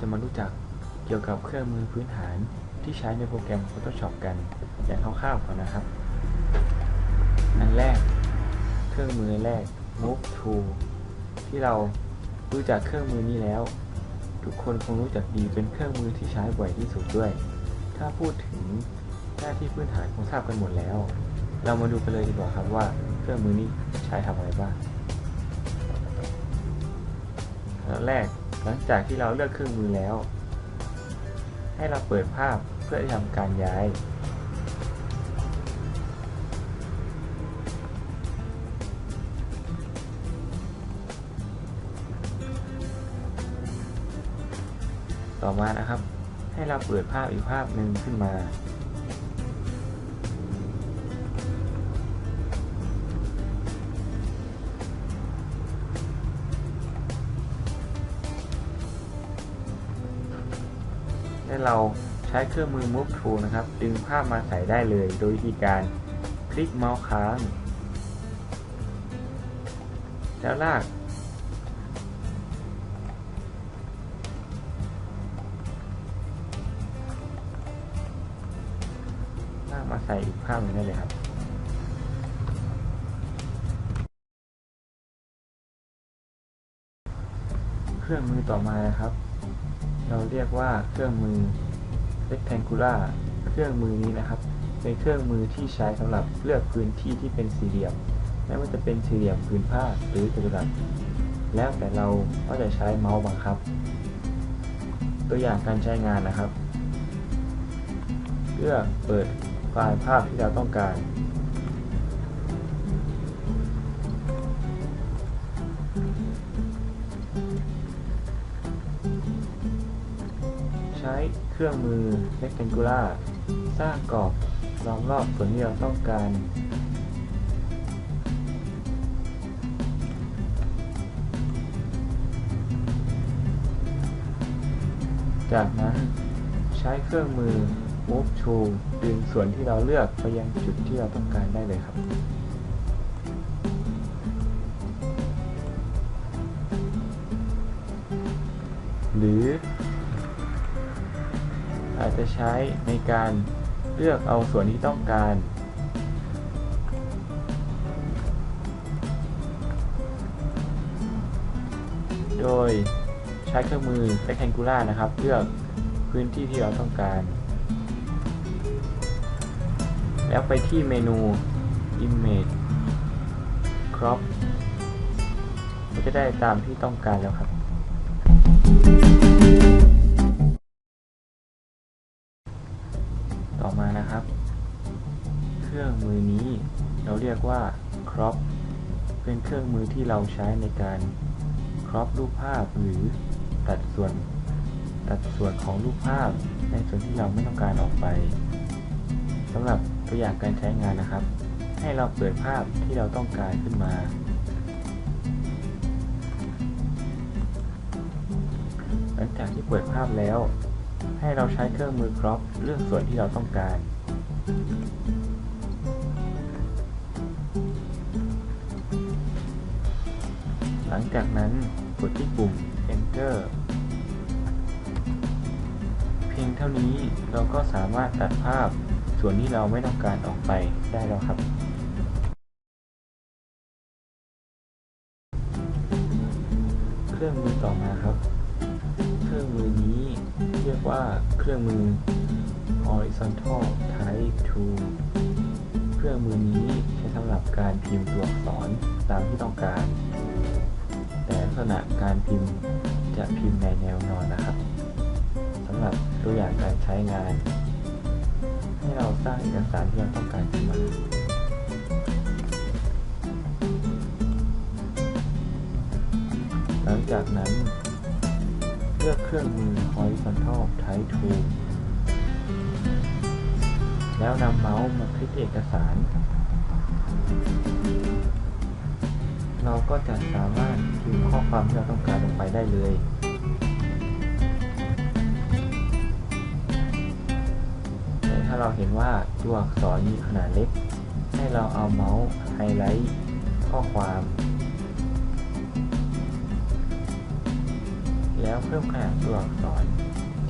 จะมารู้จักเกี่ยวกับเครื่องมือพื้นฐานที่ใช้ในโปรแกรม Photoshop กันอย่างคร่าวๆก่อนนะครับ อันแรก เครื่องมือแรก Move Tool ที่เรารู้จักเครื่องมือนี้แล้ว ทุกคนคงรู้จักดีเป็นเครื่องมือที่ใช้บ่อยที่สุดด้วย ถ้าพูดถึงหน้าที่พื้นฐานคงทราบกันหมดแล้ว เรามาดูกันเลยดีกว่าครับว่าเครื่องมือนี้ใช้ทำอะไรบ้าง ขั้นแรกหลังจากที่เราเลือกเครื่องมือแล้ว ให้เราเปิดภาพเพื่อทำการย้าย ต่อมานะครับ ให้เราเปิดภาพอีกภาพหนึ่งขึ้นมา และเราใช้เครื่องมือ Move Tool นะครับ ดึงภาพมาใส่ได้เลย โดยวิธีการคลิกเมาส์ค้าง แล้วลากลากมาใส่อีกภาพหนึงได้เลยครับเครื่องมือต่อมานะครับ เราเรียกว่าเครื่องมือ rectangular เครื่องมือนี้นะครับเป็นเครื่องมือที่ใช้สำหรับเลือกพื้นที่ที่เป็นสี่เหลี่ยมไม่ว่าจะเป็นสี่เหลี่ยมผืนผ้าหรือจัตุรัสแล้วแต่เราก็จะใช้เมาส์บังคับ ตัวอย่างการใช้งานนะครับ เลือกเปิดไฟล์ภาพที่เราต้องการ ช้เครื่องมือ rectangular สร้างกรอบล้อมรอบส่วนที่เราต้องการ จากนั้นใช้เครื่องมือ move t o o ดึงส่วนที่เราเลือกไปยังจุดที่เราต้องการได้เลยครับหรือ อาจจะใช้ในการเลือกเอาส่วนที่ต้องการ โดยใช้เครื่องมือ rectangular นะครับ เลือกพื้นที่ที่เราต้องการ แล้วไปที่เมนู image crop ก็จะได้ตามที่ต้องการแล้วครับ รื่องมือนี้ เราเรียกว่า crop เป็นเครื่องมือที่เราใช้ในการ crop รูปภาพหรือตัดส่วน ตัดส่วนของรูปภาพในส่วนที่เราไม่ต้องการออกไปสำหรับตัวอย่างการใช้งานนะครับ ให้เราเปิดภาพที่เราต้องการขึ้นมา หลังจากที่เปิดภาพแล้ว ให้เราใช้เครื่องมือ crop เลือกส่วนที่เราต้องการ หลังจากนั้นกดที่ปุ่ม enter เพียงเท่านี้เราก็สามารถตัดภาพส่วนที่เราไม่ต้องการออกไปได้แล้วครับ เครื่องมือต่อมาครับ เครื่องมือนี้เรียกว่าเครื่องมือ horizontal type tool เครื่องมือนี้ใช้สำหรับการพิมพ์ตัวอักษรตามที่ต้องการ ณะการพิมพ์จะพิมพ์ในแนวนอนนะครับสำหรับตัวอย่างการใช้งาน ให้เราสร้างเอกสารที่เราต้องการขึ้นมาหลังจากนั้น เลือกเครื่องมือ horizontal type tool แล้วนำเมาส์มาคลิกเอกสาร เราก็จะสามารถพิมพ์ข้อความที่เราต้องการลงไปได้เลย แต่ถ้าเราเห็นว่าตัวอักษรมีขนาดเล็ก ให้เราเอาเมาส์ไฮไลท์ข้อความแแล้วเพิ่มขนาดตัวอักษร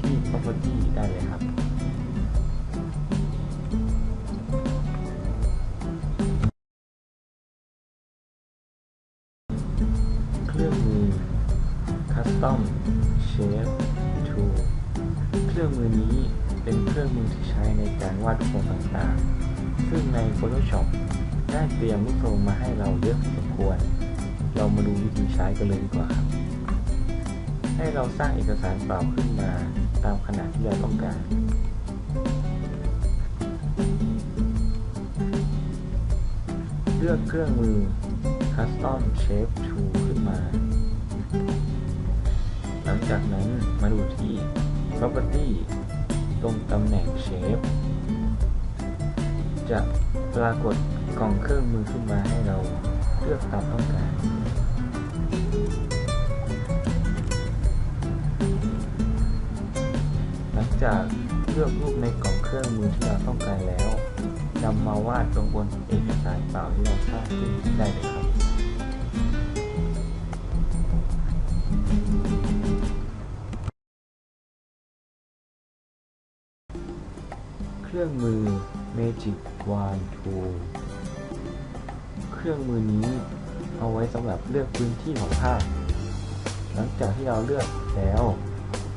ที่ property ได้เลยครับ Custom Shape Tool เครื่องมือนี้เป็นเครื่องมือที่ใช้ในการวาดรูปทรงต่างๆ ซึ่งใน Photoshop ได้เตรียมรูปทรงมาให้เราเยอะพอสมควร เรามาดูวิธีใช้กันเลยดีกว่าครับ ให้เราสร้างเอกสารเปล่าขึ้นมาตามขนาดที่เราต้องการเลือกเครื่องมือ Custom Shape Tool ขึ้นมา งจากนั้นมาดูที่ Property ตรงตำแหน่ง Shape จะปรากฏกล่องเครื่องมือขึ้นมาให้เราเลือกตามต้องการหลังจากเลือกรูปในกล่องเครื่องมือที่เราต้องการแล้วนำมาวาดตรงบนเอกสารเปล่าที่เราสร้างขึ้นได้เลยครับ รื่องมือ Magic Wand Tool เครื่องมือนี้เอาไว้สำหรับเลือกพื้นที่ของภาพ หลังจากที่เราเลือกแล้ว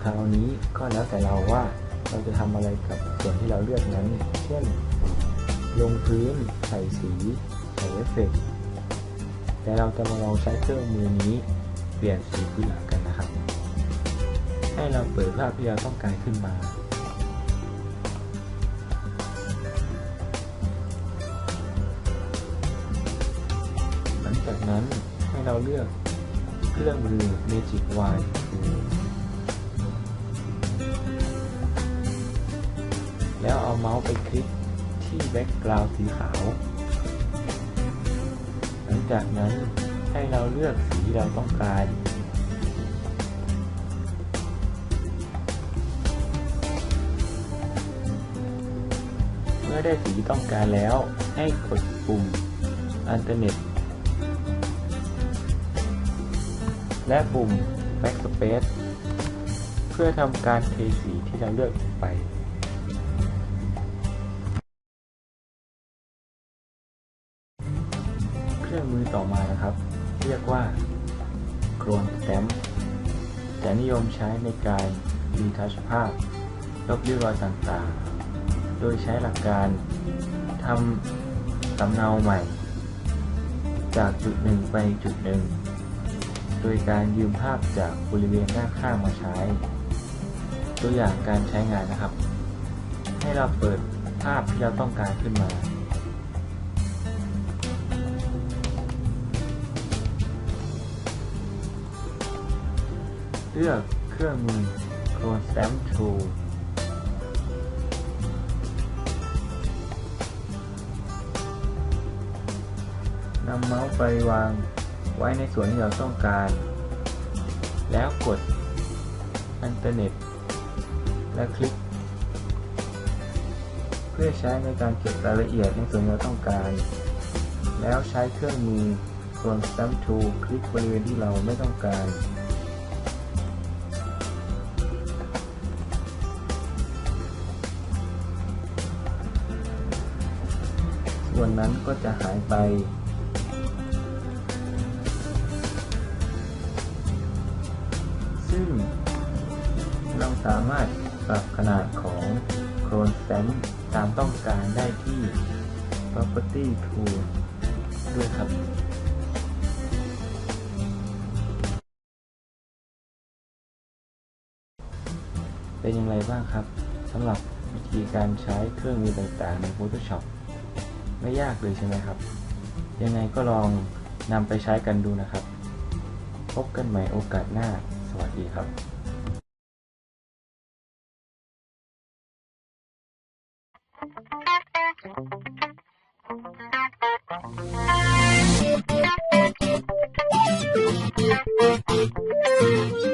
คราวนี้ก็แล้วแต่เราว่าเราจะทำอะไรกับส่วนที่เราเลือกนั้น เช่น ลงพื้น ใส่สี ใส่เอฟเฟกต์แต่เราจะมาลองใช้เครื่องมือนี้เปลี่ยนสีพื้นหลังกันนะครับ ให้เราเปิดภาพที่เราต้องการขึ้นมา จากนั้นให้เราเลือกเครื่องมือ Magic Wand แล้วเอาเมาส์ไปคลิกที่แบ็กกราวด์สีขาว หลังจากนั้นให้เราเลือกสีที่เราต้องการ เมื่อได้สีที่ต้องการแล้วให้กดปุ่ม Alternate และปุ่ม Backspace เพื่อทำการเทสีที่เราเลือกไป เครื่องมือต่อมานะครับ เรียกว่าโครนสแตมป์จะนิยมใช้ในการรีทัชภาพลบริ้วรอยต่างๆ โดยใช้หลักการทำสำเนาใหม่ จากจุดหนึ่งไปจุดหนึ่ง โดยการยืมภาพจากบริเวณด้านข้างมาใช้ ตัวอย่างการใช้งานนะครับ ให้เราเปิดภาพที่เราต้องการขึ้นมา เลือกเครื่องมือ Clone Stamp Tool นำเมาส์ไปวางไว้ในส่วนที่เราต้องการ แล้วกด Internet และคลิก เพื่อใช้ในการเก็บรายละเอียดในส่วนที่เราต้องการ แล้วใช้เครื่องมือ Clone Stamp Tool คลิกบริเวณที่เราไม่ต้องการส่วนนั้นก็จะหายไป ซึ่ง เราสามารถปรับขนาดของโครนแซมตามต้องการได้ที่ property tool ด้วยครับเป็นอย่างไรบ้างครับสำหรับวิธีการใช้เครื่องมือต่างๆใน Photoshop ไม่ยากเลยใช่ไหมครับ ยังไงก็ลองนำไปใช้กันดูนะครับ พบกันใหม่โอกาสหน้า วัสดีครับ Thank you.